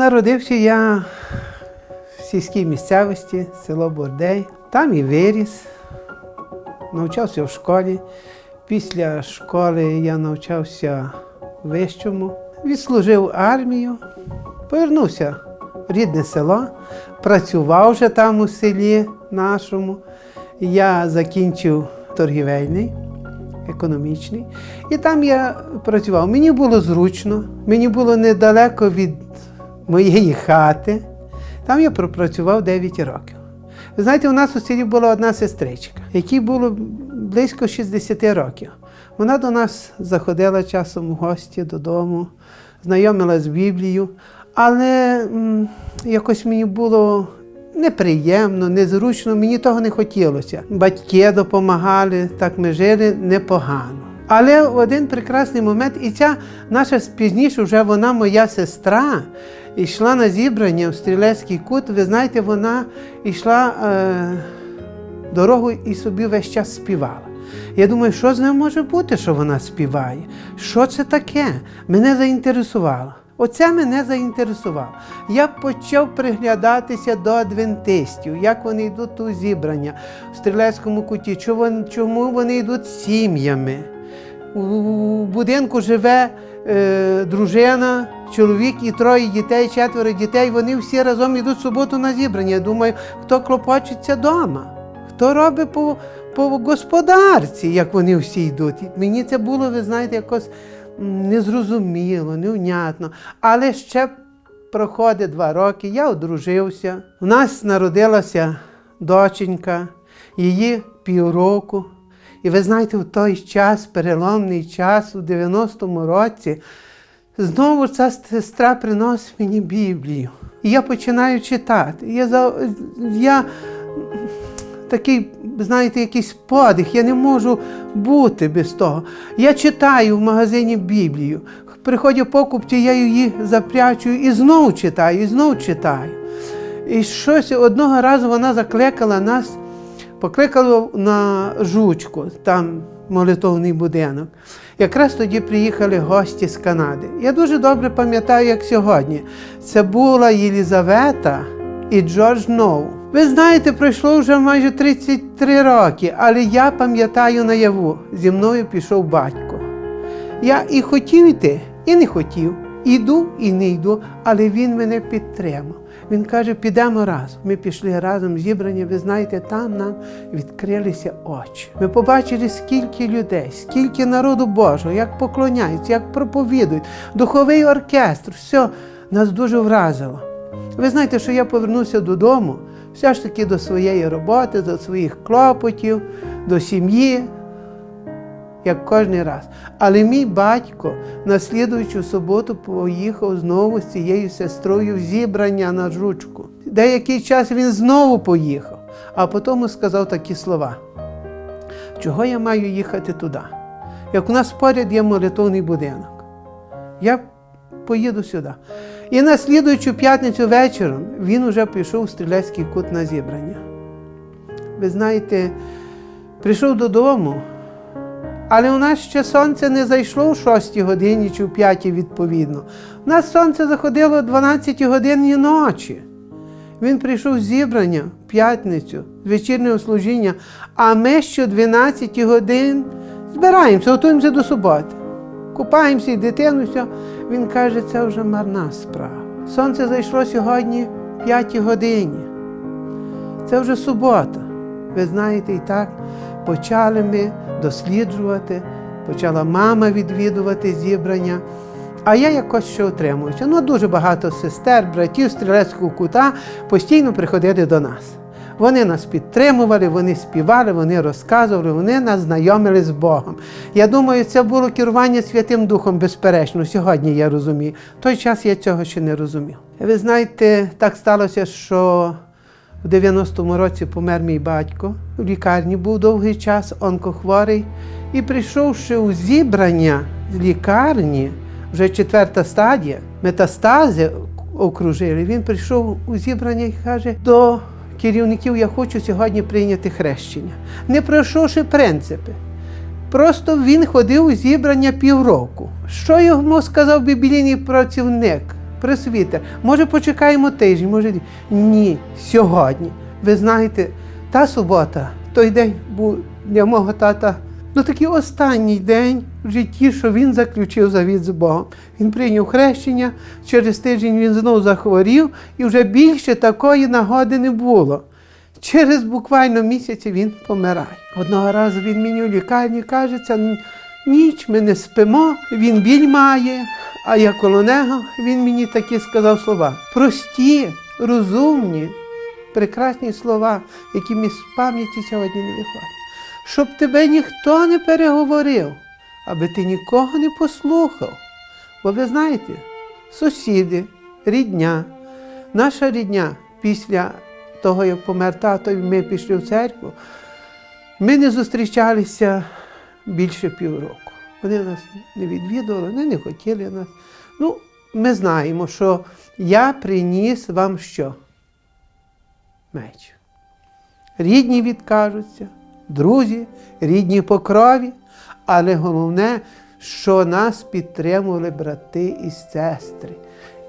народився я в сільській місцевості, село Бордей. Там і виріс, навчався в школі. Після школи я навчався вищому, відслужив армію, повернувся в рідне село, працював вже там у селі нашому. Я закінчив торгівельний, економічний. І там я працював. Мені було зручно, мені було недалеко від моєї хати. Там я пропрацював 9 років. Ви знаєте, у нас у селі була одна сестричка, якій було близько 60 років. Вона до нас заходила часом в гості додому, знайомилася з Біблією, але м, якось мені було неприємно, незручно, мені того не хотілося. Батьки допомагали, так ми жили непогано. Але в один прекрасний момент, і ця наша пізніше, вже вона моя сестра, йшла на зібрання в стрілецький кут. Ви знаєте, вона йшла е, дорогою і собі весь час співала. Я думаю, що з нею може бути, що вона співає? Що це таке? Мене заінтересувало. Оце мене заінтересувало. Я почав приглядатися до адвентистів, як вони йдуть у зібрання в стрілецькому куті, чому вони- йдуть сім'ями. У будинку живе е, дружина, чоловік і троє дітей, четверо дітей. Вони всі разом йдуть в суботу на зібрання. Я думаю, хто клопочеться вдома, хто робить по, по господарці, як вони всі йдуть. Мені це було, ви знаєте, якось незрозуміло, невнятно. Але ще проходить два роки, я одружився. У нас народилася доченька, її півроку. І ви знаєте, в той час, переломний час, у 90-му році, знову ця сестра приносить мені Біблію. І я починаю читати. Я, за, я такий, знаєте, якийсь подих, я не можу бути без того. Я читаю в магазині Біблію. Приходять покупці, я її запрячую і знову читаю, і знову читаю. І щось одного разу вона закликала нас, покликала на жучку, там молитовний будинок. Якраз тоді приїхали гості з Канади. Я дуже добре пам'ятаю, як сьогодні. Це була Єлізавета і Джордж Ноу. Ви знаєте, пройшло вже майже 33 роки, але я пам'ятаю наяву, зі мною пішов батько. Я і хотів йти, і не хотів. Іду і не йду, але він мене підтримав. Він каже, підемо разом. Ми пішли разом зібрані. Ви знаєте, там нам відкрилися очі. Ми побачили, скільки людей, скільки народу Божого, як поклоняються, як проповідують, духовий оркестр. Все нас дуже вразило. Ви знаєте, що я повернувся додому, все ж таки до своєї роботи, до своїх клопотів, до сім'ї, як кожен раз. Але мій батько на слідуючу суботу поїхав знову з цією сестрою в зібрання на жучку. Деякий час він знову поїхав, а потім сказав такі слова: чого я маю їхати туди? Як у нас поряд є молитовний будинок. Я поїду сюди. І на слідуючу п'ятницю вечором він уже пішов у стрілецький кут на зібрання. Ви знаєте, прийшов додому, але у нас ще сонце не зайшло в 6 годині чи в 5 відповідно. У нас сонце заходило о 12 годині ночі. Він прийшов з зібрання в п'ятницю, з вечірнього служіння, а ми що 12 годин збираємося, готуємося до суботи. Купаємося і дитину, все. Він каже, це вже марна справа. Сонце зайшло сьогодні в 5 годині. Це вже субота. Ви знаєте, і так почали ми досліджувати, почала мама відвідувати зібрання. А я якось ще утримуюся. Ну, дуже багато сестер, братів стрілецького кута постійно приходили до нас. Вони нас підтримували, вони співали, вони розказували, вони нас знайомили з Богом. Я думаю, це було керування Святим Духом, безперечно. Сьогодні я розумію. В той час я цього ще не розумів. Ви знаєте, так сталося, що в 90-му році помер мій батько. В лікарні був довгий час, онкохворий. І прийшовши у зібрання з лікарні, вже четверта стадія, метастази окружили. Він прийшов у зібрання і каже, до керівників я хочу сьогодні прийняти хрещення. Не пройшовши принципи. Просто він ходив у зібрання півроку. Що йому сказав біблійний працівник? Пресвітер, може почекаємо тиждень, може ні, сьогодні. Ви знаєте, та субота, той день був для мого тата. Ну, такий останній день в житті, що він заключив завіт з Богом. Він прийняв хрещення, через тиждень він знову захворів, і вже більше такої нагоди не було. Через буквально місяць він помирає. Одного разу він мені у лікарні каже, це ніч ми не спимо, він біль має, а я коло нього він мені такі сказав слова. Прості, розумні, прекрасні слова, які мені з пам'яті сьогодні не виходять. Щоб тебе ніхто не переговорив, аби ти нікого не послухав. Бо ви знаєте, сусіди, рідня, наша рідня після того, як помер тато, і ми пішли в церкву, ми не зустрічалися більше півроку. Вони нас не відвідували, вони не хотіли нас. Ну, ми знаємо, що я приніс вам що? Меч. Рідні відкажуться, друзі, рідні по крові, але головне, що нас підтримували брати і сестри,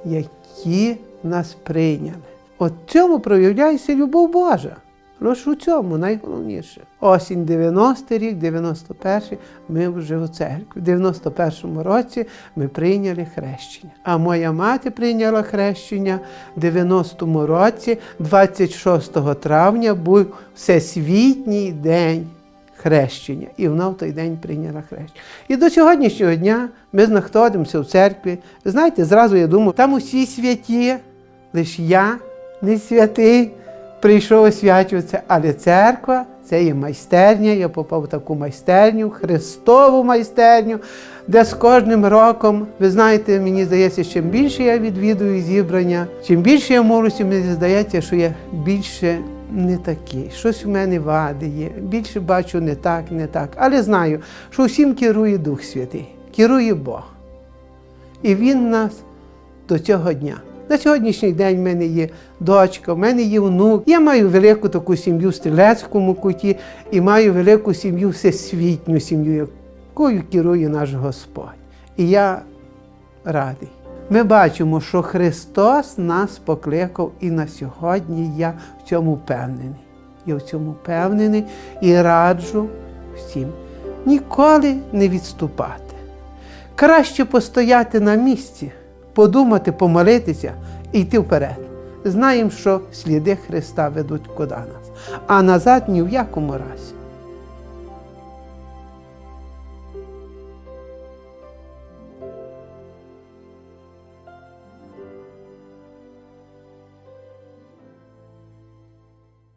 які нас прийняли. От цьому проявляється любов Божа. Лише у цьому найголовніше. Осінь 90 рік, 91-й, ми вже у церкві. В 91-му році ми прийняли хрещення. А моя мати прийняла хрещення в 90-му році, 26 травня був всесвітній день хрещення. І вона в той день прийняла хрещення. І до сьогоднішнього дня ми знаходимося в церкві. Знаєте, зразу я думаю, там усі святі, лише я не святий прийшов освячуватися, але церква це є майстерня. Я попав в таку майстерню, Христову майстерню, де з кожним роком, ви знаєте, мені здається, чим більше я відвідую зібрання, чим більше я молюся, мені здається, що я більше не такий. Щось у мене вади є. Більше бачу не так, не так. Але знаю, що всім керує Дух Святий, керує Бог. І Він нас до цього дня. На сьогоднішній день в мене є дочка, в мене є внук. Я маю велику таку сім'ю в стрілецькому куті і маю велику сім'ю, всесвітню сім'ю, якою керує наш Господь. І я радий. Ми бачимо, що Христос нас покликав, і на сьогодні я в цьому впевнений. Я в цьому впевнений і раджу всім ніколи не відступати. Краще постояти на місці, подумати, помолитися і йти вперед. Знаємо, що сліди Христа ведуть куди нас, а назад ні в якому разі.